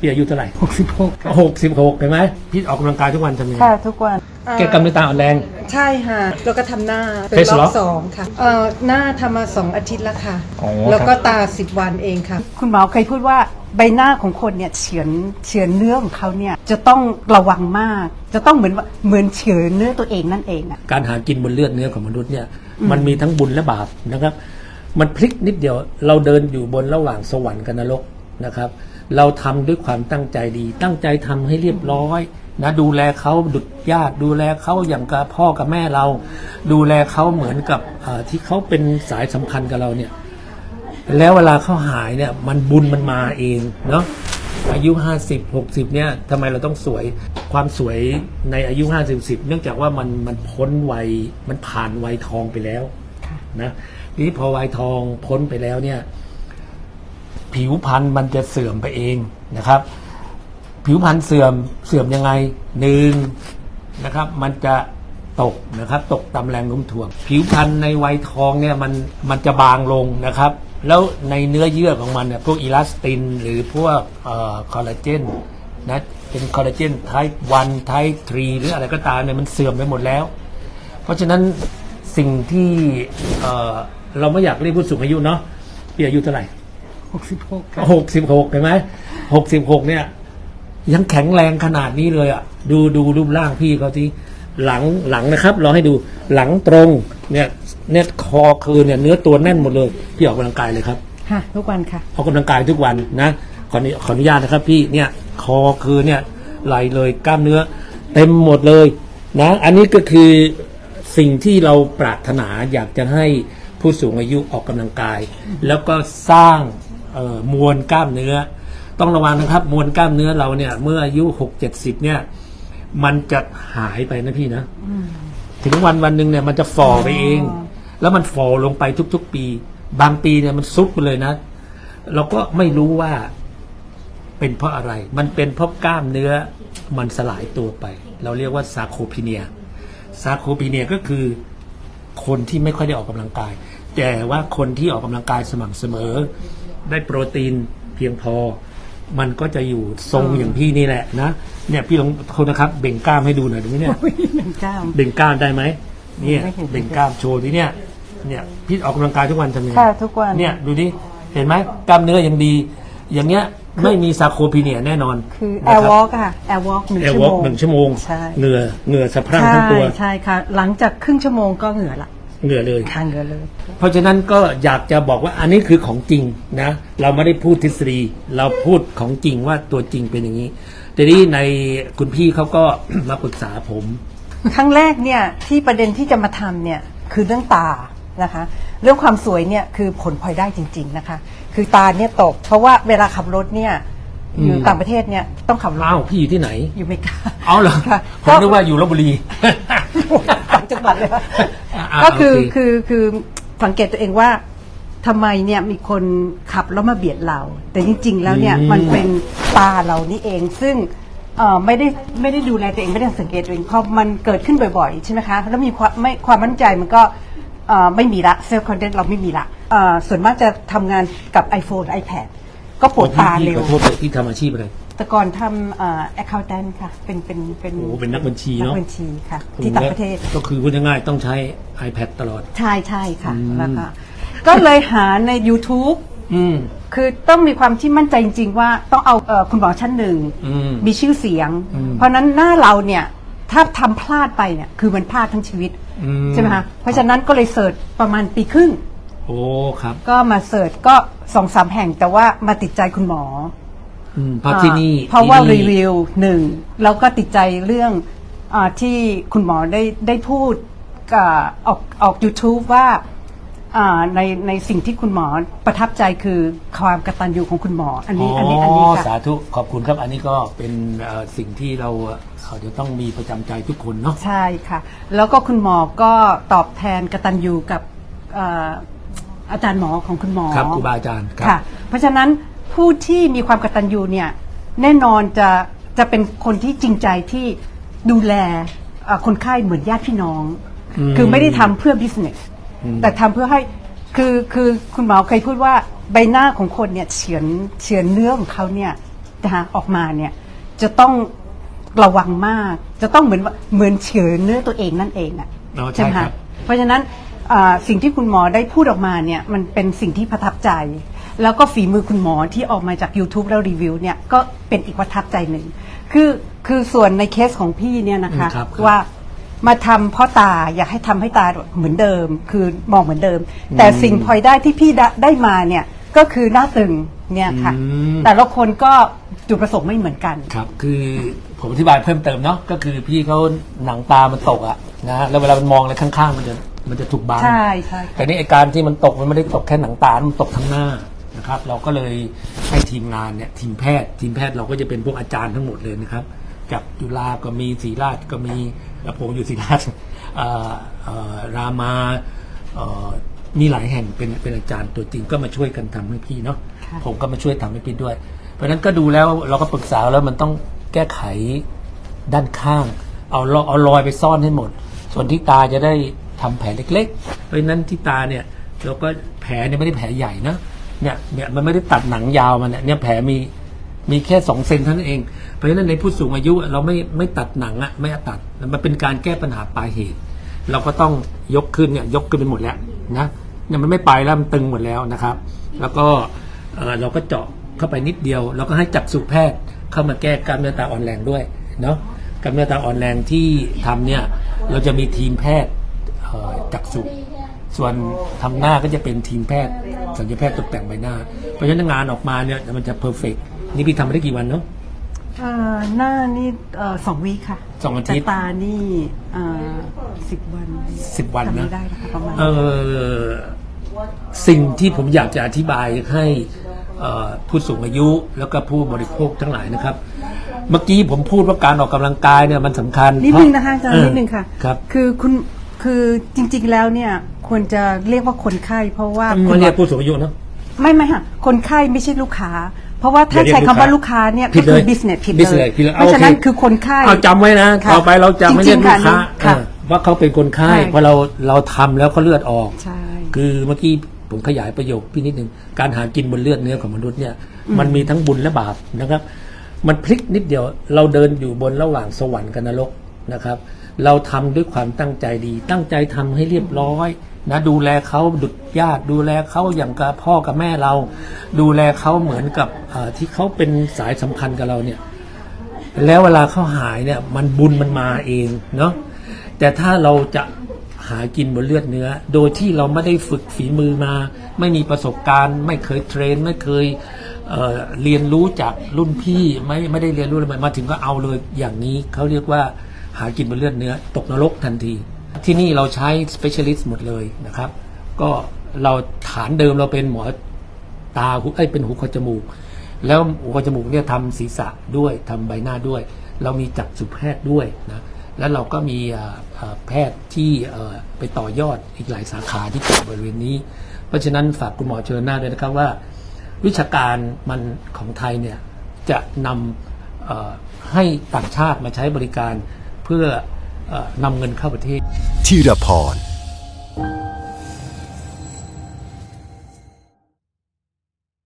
พี่อายุเท่าไหร่หกสิบหกหกสิบหกเห็นไหมพี่ออกกำลังกายทุกวันทำยังไงค่ะทุกวันแกกำลังตาอ่อนแรง ใช่ค่ะแล้วก็ทำหน้าเป็น Face รอ lock บสองค่ะเอ่อหน้าทำมาสองอาทิตย์แล้วค่ะ อ๋อ แล้วก็ครับตาสิบวันเองค่ะ คุณหมอเคยพูดว่าใบหน้าของคนเนี่ยเฉือนเฉือนเนื้อของเขาเนี่ยจะต้องระวังมาก จะต้องเหมือนว่าเหมือนเฉือนเนื้อตัวเองนั่นเองอะ การหากินบนเลือดเนื้อของมนุษย์เนี่ยมันมีทั้งบุญและบาปนะครับ มันพลิกนิดเดียวเราเดินอยู่บนระหว่างสวรรค์กับนรกนะครับ เราทำด้วยความตั้งใจดี ตั้งใจทำให้เรียบร้อยนะดูแลเขาดุจญาติดูแลเขาอย่างกับพ่อกับแม่เรา ดูแลเขาเหมือนกับเอ่อที่เขาเป็นสายสัมพันธ์กับเราเนี่ยแล้วเวลาเขาหายเนี่ยมันบุญมันมาเองเนาะอายุ 50 60 เนี่ยทำไมเราต้องสวยความสวยในอายุ 50 10 เนื่องจากว่ามันมันพ้นวัยมันผ่านวัยทองไปแล้วนะทีนี้พอวัยทองพ้นไปแล้วเนี่ย ผิวพรรณมันจะเสื่อมไปเองนะครับ ผิวพรรณเสื่อมเสื่อมยังไงหนึ่งนะครับ มันจะตกนะครับตกตามแรงโน้มถ่วง ผิวพรรณในวัยทองเนี่ยมันมันจะบางลงนะครับ แล้วในเนื้อเยื่อของมันเนี่ยพวกอีลาสติน หรือพวกเอ่อคอลลาเจนนะเป็นคอลลาเจนไทป์วันไทป์ทรีหรืออะไรก็ตามเนี่ยมันเสื่อมไปหมดแล้ว เพราะฉะนั้นสิ่งที่เเราไม่อยากเรียกผู้สูงอายุเนาะพี่อายุเท่าไหร่ หกสิบหกหกสิบหกเห็นไหมหกสิบหกเนี่ย ยังแข็งแรงขนาดนี้เลยอะ ดูดูรูปร่างพี่เขาที่หลังหลังนะครับ เราให้ดูหลังตรงเนี่ยเนี่ยคอคือเนี่ยเนื้อตัวแน่นหมดเลยพี่ออกกำลังกายเลยครับค่ะทุกวันค่ะออกกำลังกายทุกวันนะขออนุขออนุญาตนะครับ พี่เนี่ยคอคือเนี่ยไหลเลยกล้ามเนื้อ เต็มหมดเลยนะอันนี้ก็คือสิ่งที่เราปรารถนาอยากจะให้ผู้สูงอายุออกกำลังกาย แล้วก็สร้างเอ่อ มวลกล้ามเนื้อ ต้องระวังนะครับ มวลกล้ามเนื้อเราเนี่ย เมื่ออายุหกเจ็ดสิบเนี่ย มันจะหายไปนะพี่นะถึงวันวันหนึ่งเนี่ยมันจะฝ่อไปเอง แล้วมันฝ่อลงไปทุก ๆ ปี บางปีเนี่ยมันซุดไปเลยนะ เราก็ไม่รู้ว่าเป็นเพราะอะไร มันเป็นเพราะกล้ามเนื้อมันสลายตัวไป เราเรียกว่าซาโคพีเนียซาโคพีเนียก็คือคนที่ไม่ค่อยได้ออกกำลังกาย แต่ว่าคนที่ออกกำลังกายสม่ำเสมอ ได้โปรตีนเพียงพอ มันก็จะอยู่ทรงอย่างพี่นี่แหละนะเนี่ยพี่ลองโทษนะครับเบ่งกล้ามให้ดูหน่อยดูไหมเนี่ยหนึ่งเก้า เบ่งกล้ามได้ไหมเนี่ยไม่เห็น เบ่งกล้ามโชว์ที่เนี่ย เนี่ยพี่ออกกำลังกายทุกวันทำยังไงค่ะทุกวันเนี่ยดูดิเห็นไหมกล้ามเนื้อยังดี อย่างเงี้ยไม่มีซาโคพีเนียแน่นอนคือแอนะร์ควอรับล์กค่ะแอร์วอล์กหนึ่งแอร์ชั่ววอโมล์กงหนึ่งชั่วโมงใช่ เหงื่อเหงื่อสะพรั่งใช่ทั้งตัว ใช่ค่ะ หลังจากครึ่งชั่วโมงก็เหงื่อละ เหงื่อเลย ทางเหงื่อเลย เพราะฉะนั้นก็อยากจะบอกว่าอันนี้คือของจริงนะ เราไม่ได้พูดทฤษฎีเราพูดของจริงว่าตัวจริงเป็นอย่างนี้แต่นี้ในคุณพี่เขาก็ มาปรึกษาผม ครั้งแรกเนี่ยที่ประเด็นที่จะมาทำเนี่ยคือเรื่องตานะคะ เรื่องความสวยเนี่ยคือผลพลอยได้จริง ๆนะคะ คือตาเนี่ยตก เพราะว่าเวลาขับรถเนี่ยอยู่อืมต่างประเทศเนี่ยต้องขับรถอ้าวพี่อยู่ที่ไหน อยู่ไม่กล้าเอาเหรอ ค่ะผมนึกว่าอยู่ลบบุรี ต่างจังหวัดเลยค่ะอ่า ก็คือโอเคคือคือสังเกตตัวเองว่าทำไมเนี่ยมีคนขับแล้วมาเบียดเรา แต่จริง ๆ แล้วเนี่ยมันเป็นตาเรานี่เองซึ่งเอ่อไม่ได้ไม่ได้ดูแลตัวเองไม่ได้สังเกตตัวเองพอมันเกิดขึ้นบ่อยๆใช่ไหมคะแล้วมีความไม่ความมั่นใจมันก็เอ่อไม่มีละเซลล์คอนเทนต์เราไม่มีละเอ่อส่วนมากจะทำงานกับ iPhone iPad ก็ปวดตาพี่เร็ว ขอโทษเลยที่ทำอาชีพอะไร แต่ก่อนทำเอ่อ accountant ค่ะ เป็นเป็นเป็นโอ้เป็นนักบัญชีเนอะนักบัญชีค่ะ ที่ต่างประเทศ ก็คือพูดง่ายๆต้องใช้ iPad ตลอด ใช่ใช่ค่ะ อืม แล้วก็ก็เลยหาใน YouTube อืม คือต้องมีความที่มั่นใจจริง ๆ ว่าต้องเอาเอ่อคุณหมอชั้นหนึ่งอืมมีชื่อเสียง อืมเพราะฉะนั้นหน้าเราเนี่ยถ้าทำพลาดไปเนี่ยคือมันพลาดทั้งชีวิตอืม ใช่ไหมคะเพราะฉะนั้นก็เลยเสิร์ชประมาณปีครึ่ง โอ้ครับ ก็มาเสิร์ชก็สองสามแห่งแต่ว่ามาติดใจคุณหมอ อืมเพราะที่นี่เพราะว่าที่รีนี่วิวหนึ่งแล้วก็ติดใจเรื่องอาที่คุณหมอได้ได้พูดกับออกออก YouTube ว่าอ่าในในสิ่งที่คุณหมอประทับใจคือความกตัญญูของคุณหมอ อันนี้อันนี้อันนี้ค่ะสาธุขอบคุณครับอันนี้ก็เป็นเอ่อสิ่งที่เราเอ่อเขาจะต้องมีประจำใจทุกคนเนาะ ใช่ค่ะ แล้วก็คุณหมอก็ตอบแทนกตัญญูกับอ่าอาจารย์หมอของคุณหมอครับครูบาอาจารย์ครับ ค่ะ เพราะฉะนั้น ผู้ที่มีความกตัญญูเนี่ยแน่นอนจะจะเป็นคนที่จริงใจที่ดูแลเอ่อคนไข้เหมือนญาติพี่น้อง อืม คือไม่ได้ทำเพื่อ business อืมแต่ทำเพื่อให้คือคือคุณหมอเคยพูดว่าใบหน้าของคนเนี่ยเฉือนเฉือนเนื้อของเขาเนี่ยนะคะออกมาเนี่ยจะต้องระวังมาก จะต้องเหมือนว่าเหมือนเฉือนเนื้อตัวเองนั่นเองอะอ๋อใช่ไหมครัคะบ เพราะฉะนั้นอ่าสิ่งที่คุณหมอได้พูดออกมาเนี่ยมันเป็นสิ่งที่ประทับใจ แล้วก็ฝีมือคุณหมอที่ออกมาจาก YouTube แล้วรีวิวเนี่ยก็เป็นอีกประทับใจหนึ่ง คือคือส่วนในเคสของพี่เนี่ยนะคะอืมครับครับ ว่ามาทำเพ่อตาอยากให้ทำให้ตาเหมือนเดิม คือมองเหมือนเดิม แต่สิ่งพลอยได้ที่พี่ได้ได้มาเนี่ยก็คือหน้าตึงเนี่ยค่ะ อืม แต่ละคนก็จุดประสงค์ไม่เหมือนกัน ครับ คือผมอธิบายเพิ่มเติมเนาะ ก็คือพี่เขาหนังตามันตกอะนะ แล้วเวลามันมองอะไรข้างๆ มันจะมันจะถูกบัง ใช่ใช่ค่ะแต่นี่ไอการที่มันตกมันไม่ได้ตกแค่หนังตา มันตกทั้งหน้า นะครับ เราก็เลยให้ทีมงานเนี่ยทีมแพทย์ ทีมแพทย์เราก็จะเป็นพวกอาจารย์ทั้งหมดเลยนะครับ จากจุฬาก็มีศรีราชก็มีแล้วผมอยู่ศรีราชเอ่อเอ่อรามาเอ่อมีหลายแห่งเป็นเป็นอาจารย์ตัวจริงก็มาช่วยกันทำให้พี่เนาะค่ะผมก็มาช่วยทำให้พี่ด้วย เพราะฉะนั้นก็ดูแล้วเราก็ปรึกษาแล้วมันต้องแก้ไขด้านข้าง เอารอยเอารอยไปซ่อนให้หมด ส่วนที่ตาจะได้ทำแผลเล็ก ๆ เพราะฉะนั้นที่ตาเนี่ยเราก็แผลเนี่ยไม่ได้แผลใหญ่นะ เนี่ยเนี่ยมันไม่ได้ตัดหนังยาวมันเนี่ยเนี่ยแผลมีมีแค่สองเซนเท่านั้นเอง เพราะฉะนั้นในผู้สูงอายุเราไม่ไม่ตัดหนังอะไม่ตัดมันเป็นการแก้ปัญหาปลายเหตุ เราก็ต้องยกขึ้นเนี่ยยกขึ้นไปหมดแล้วนะเนี่ยมันไม่ไปแล้วมันตึงหมดแล้วนะครับ แล้วก็เออเราก็เจาะเข้าไปนิดเดียว เราก็ให้จักษุแพทย์เข้ามาแก้กล้ามเนื้อตาอ่อนแรงด้วยเนาะกล้ามเนื้อตาอ่อนแรงที่ทำเนี่ยเราจะมีทีมแพทย์จักษุส่วนทำหน้าก็จะเป็นทีมแพทย์ สัญญาแพทย์ตกแต่งใบหน้า เพราะฉะนั้นงานออกมาเนี่ยมันจะเพอร์เฟกนี่พี่ทำมาได้กี่วันเนาะ เอ่อหน้านี่เอ่อสองวีคค่ะสองอาทิตย์แต่ตานี่เอ่อสิบวันสิบวันจำนะไม่ได้นะคะประมาณ เออสิ่งที่ผมอยากจะอธิบายให้เอ่อผู้สูงอายุแล้วก็ผู้บริโภคทั้งหลายนะครับ เมื่อกี้ผมพูดว่าการออกกำลังกายเนี่ยมันสำคัญนิดเพรานึงนะคะอาจารย์เออนิดนึงค่ะครับ คือคุณ คือจริงๆแล้วเนี่ยควรจะเรียกว่าคนไข้เพราะว่าไม่เรียกผู้สูงอายุเนอะไม่ไม่ค่ะคนไข้ไม่ใช่ลูกค้า เพราะว่าถ้าอย่าเรียกใช้คำว่าลูลูกกค้าค้าเนี่ยผิก็ดเลคืยอ business ผิด business เลยผิดเลยเพราะฉะนั้นโอเคคือคนไข้เอาจำไว้นะค่ะต่อไปเราจะไม่เรียกจริลูงกๆค้าค่ะเออว่าเขาเป็นคนไข้ใช่เพราะเราเราทำแล้วเขาเลือดออกใช่คือเมื่อกี้ผมขยายประโยคพี่นิดหนึ่งการหากินบนเลือดเนื้อของมนุษย์เนี่ยมันมีทั้งบุญและบาปนะครับ มันพลิกนิดเดียวเราเดินอยู่บนระหว่างสวรรค์กับนรกนะครับ เราทำด้วยความตั้งใจดี ตั้งใจทำให้เรียบร้อยนะดูแลเขาดุจญาติดูแลเขาอย่างกับพ่อกับแม่เรา ดูแลเขาเหมือนกับที่เขาเป็นสายสัมพันธ์กับเราเนี่ยแล้วเวลาเขาหายเนี่ยมันบุญมันมาเองเนาะแต่ถ้าเราจะหากินบนเลือดเนื้อ โดยที่เราไม่ได้ฝึกฝีมือมา ไม่มีประสบการณ์ ไม่เคยเทรน ไม่เคยเเรียนรู้จากรุ่นพี่ไม่ไม่ได้เรียนรู้อะไรมาถึงก็เอาเลยอย่างนี้เขาเรียกว่า หากินบนเลือดเนื้อ ตกนรกทันที ที่นี่เราใช้ specialist หมดเลยนะครับ ก็เราฐานเดิมเราเป็นหมอตาหูเอ้เป็นหูคอจมูก แล้วหูคอจมูกเนี่ยทำศีรษะด้วยทำใบหน้าด้วย เรามีจักษุแพทย์ด้วยนะแล้วเราก็มีแพทย์ที่ไปต่อยอดอีกหลายสาขาที่เกี่ยวบริเวณนี้ เพราะฉะนั้นฝากคุณหมอเชิญหน้าด้วยนะครับว่า วิชาการมันของไทยเนี่ยจะนำให้ต่างชาติมาใช้บริการ พื่ออนำเงินเข้าประเทศธีรพร